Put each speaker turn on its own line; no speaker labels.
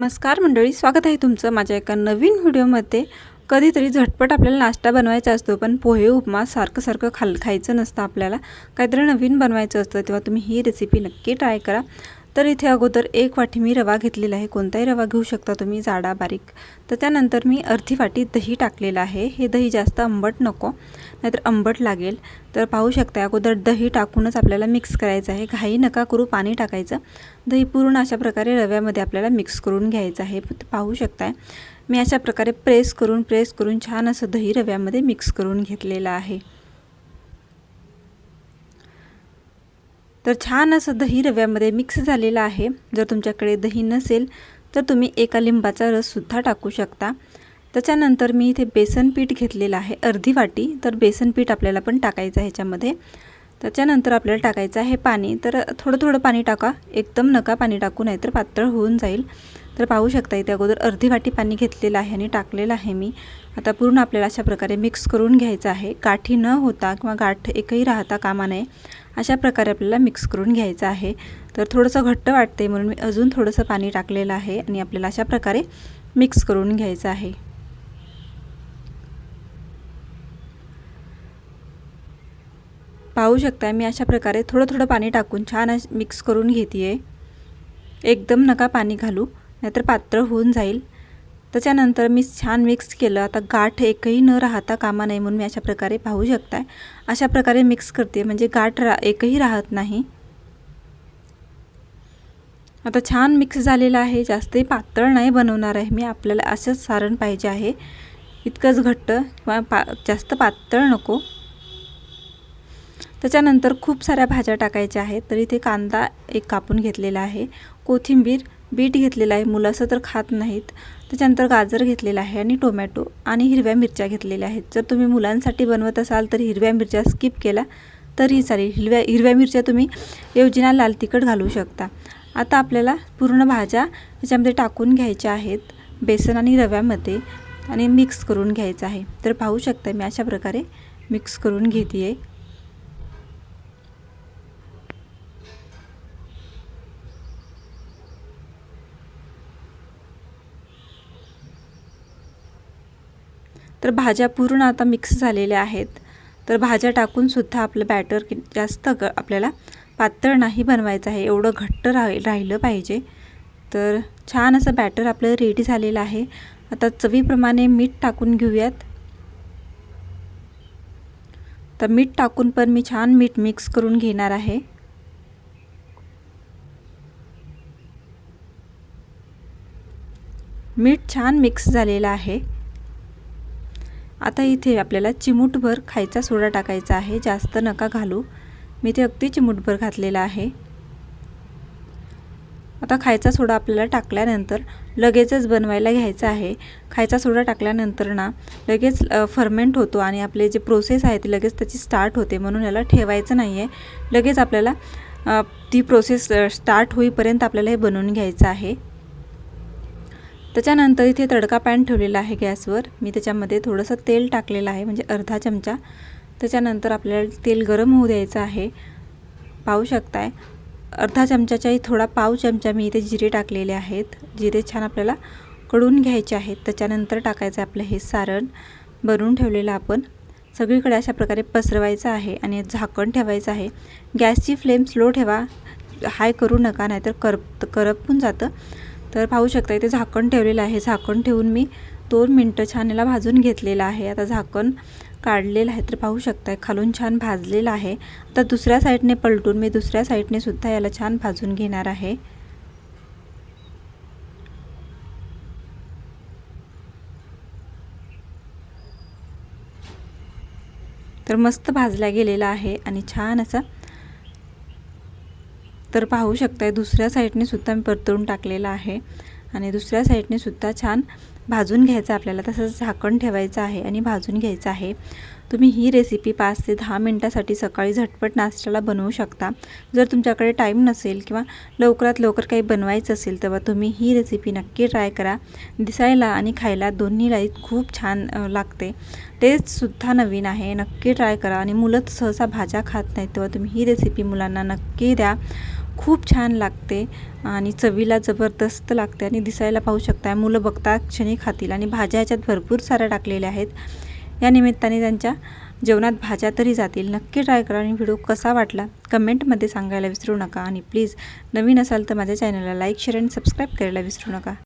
नमस्कार मंडळी स्वागत आहे तुमचं माझ्या एका नवीन व्हिडिओमध्ये. कधीतरी झटपट आपल्याला नाश्ता बनवायचा असतो पण पोहे उपमा सारखं सारखं खाल खायचं नसतं आपल्याला. काहीतरी नवीन बनवायचं असतं तेव्हा तुम्ही ही रेसिपी नक्की ट्राय करा. तर इथे अगोदर एक वाटी मी रवा घेतलेला आहे. कोणताही रवा घेऊ शकता तुम्ही जाडा बारीक. तर त्यानंतर मी अर्धी वाटी दही टाकलेलं आहे. हे दही जास्त आंबट नको नाहीतर आंबट लागेल. तर पाहू शकता अगोदर दही टाकूनच आपल्याला मिक्स करायचं आहे. घाई नका करू पाणी टाकायचं. दही पूर्ण अशा प्रकारे रव्यामध्ये आपल्याला मिक्स करून घ्यायचं आहे. पाहू शकताय मी अशा प्रकारे प्रेस करून प्रेस करून छान असं दही रव्यामध्ये मिक्स करून घेतलेलं आहे. तर छान असं दही रव्यामध्ये मिक्स झालेलं आहे. जर तुमच्याकडे दही नसेल तर तुम्ही एका लिंबाचा रससुद्धा टाकू शकता. त्याच्यानंतर मी इथे बेसन पीठ घेतलेलं आहे अर्धी वाटी. तर बेसन पीठ आपल्याला पण टाकायचं आहे ह्याच्यामध्ये. त्याच्यानंतर आपल्याला टाकायचं आहे पाणी. तर थोडं थोडं पाणी टाका. एकदम नका पाणी टाकू नाही तर पातळ होऊन जाईल. तर पाहू शकता इथे अगोदर अर्धी वाटी पाणी घेतलेलं आहे आणि टाकलेलं आहे मी. आता पूर्ण आपल्याला अशा प्रकारे मिक्स करून घ्यायचं आहे. गाठी न होता किंवा गाठ एकही राहता कामा नये अशा प्रकारे आपल्याला मिक्स करून घ्यायचं आहे. तर थोडंसं घट्ट वाटते म्हणून मी अजून थोडंसं पाणी टाकलेलं आहे आणि आपल्याला अशा प्रकारे मिक्स करून घ्यायचं आहे. पाहू शकता मी अशा प्रकारे थोडं थोडं पाणी टाकून छान मिक्स करून घेते आहे एकदम नका पाणी घालू नाहीतर पातळ होऊन जाईल. त्याच्यानंतर मी छान मिक्स केलं. आता गाठ एकही न राहता कामा नाही म्हणून मी अशा प्रकारे पाहू शकताय. अशा प्रकारे मिक्स करते म्हणजे गाठ रा एकही राहत नाही. आता छान मिक्स झालेलं आहे. जास्तही पातळ नाही बनवणार आहे मी. आपल्याला असंच सारण पाहिजे आहे. इतकंच घट्ट किंवा पा जास्त पातळ नको. त्याच्यानंतर खूप साऱ्या भाज्या टाकायच्या आहेत. तर इथे कांदा एक कापून घेतलेला आहे. कोथिंबीर बीट घेतलेला आहे. मुलं असं तर खात नाहीत. त्याच्यानंतर गाजर घेतलेला आहे आणि टोमॅटो आणि हिरव्या मिरच्या घेतलेल्या आहेत. जर तुम्ही मुलांसाठी बनवत असाल तर हिरव्या मिरच्या स्किप केला तरी चालेल. हिरव्या हिरव्या मिरच्या तुम्ही योजना लाल तिखट घालू शकता. आता आपल्याला पूर्ण भाज्या त्याच्यामध्ये टाकून घ्यायच्या आहेत. बेसन आणि रव्यामध्ये आणि मिक्स करून घ्यायचं आहे. तर पाहू शकता मी अशा प्रकारे मिक्स करून घेते आहे तर भाज्या पूर्ण आता मिक्स झालेल्या आहेत. तर भाज्या टाकूनसुद्धा आपलं बॅटर कि जास्त ग आपल्याला पातळ नाही बनवायचं आहे. एवढं घट्ट राह राहिलं पाहिजे. तर छान असं बॅटर आपलं रेडी झालेलं आहे. आता चवीप्रमाणे मीठ टाकून घेऊयात. तर मीठ टाकून पण मी छान मीठ मिक्स करून घेणार आहे. मीठ छान मिक्स झालेलं आहे. आता इथे आपल्याला चिमूटभर खायचा सोडा टाकायचा आहे. जास्त नका घालू. मी ते अगदी चिमूटभर घातलेला आहे. आता खायचा सोडा आपल्याला टाकल्यानंतर लगेचच बनवायला घ्यायचा आहे. खायचा सोडा टाकल्यानंतर ना लगेच फर्मेंट होतो आणि आपले जे प्रोसेस आहे ती लगेच त्याची स्टार्ट होते. म्हणून याला ठेवायचं नाही आहे लगेच आपल्याला ती प्रोसेस स्टार्ट होईपर्यंत आपल्याला हे बनवून घ्यायचं आहे. त्याच्यानंतर इथे तडका पॅन ठेवलेला आहे गॅसवर. मी त्याच्यामध्ये थोडंसं तेल टाकलेलं आहे म्हणजे अर्धा चमचा. त्याच्यानंतर आपल्याला तेल गरम होऊ द्यायचं आहे. पाहू शकताय. अर्धा चमचाच्याही थोडा पाव चमचा मी इथे जिरे टाकलेले आहेत. जिरे छान आपल्याला कडून घ्यायचे आहेत. त्याच्यानंतर टाकायचं आपलं हे सारण. बनवून ठेवलेलं आपण. सगळीकडे अशा प्रकारे पसरवायचं आहे आणि झाकण ठेवायचं आहे. गॅसची फ्लेम स्लो ठेवा. हाय करू नका नाहीतर करप करपून जातं. तर पाहू शकता इथे झाकण ठेवलेलं आहे. झाकण ठेवून मी दोन मिनटं छान याला भाजून घेतलेलं आहे. आता झाकण काढलेलं आहे तर पाहू शकता खालून छान भाजलेलं आहे. आता दुसऱ्या साईडने पलटून मी दुसऱ्या साईडने सुद्धा याला छान भाजून घेणार आहे. तर मस्त भाजला गेलेला आहे आणि छान असा तर पाहू शकताय दुसऱ्या साईडने सुद्धा मी परतळून टाकलेला आहे. आणि दुसऱ्या साईडने सुद्धा छान भाजून घ्यायचं आपल्याला. तसंच झाकण ठेवायचं आहे आणि भाजून घ्यायचं आहे. तुम्ही ही रेसिपी पाच ते दहा मिनटासाठी सकाळी झटपट नाश्त्याला बनवू शकता. जर तुमच्याकडे टाईम नसेल किंवा लवकरात लवकर काही बनवायचं असेल तेव्हा तुम्ही ही रेसिपी नक्की ट्राय करा. दिसायला आणि खायला दोन्हीलाही खूप छान लागते. टेस्टसुद्धा नवीन आहे. नक्की ट्राय करा. आणि मुलं सहसा भाज्या खात नाहीत तेव्हा तुम्ही ही रेसिपी मुलांना नक्की द्या. खूप छान लागते आणि चवीला जबरदस्त लागते आणि दिसायला पाहू शकता मुलं बघता क्षणी खातील आणि भाज्या ह्याच्यात भरपूर साऱ्या टाकलेल्या आहेत. या निमित्ताने त्यांच्या जेवणात भाज्या तरी जातील. नक्की ट्राय करा आणि व्हिडिओ कसा वाटला कमेंटमध्ये सांगायला विसरू नका. आणि प्लीज नवीन असाल तर माझ्या चॅनलला लाईक शेअर आणि सबस्क्राईब करायला विसरू नका.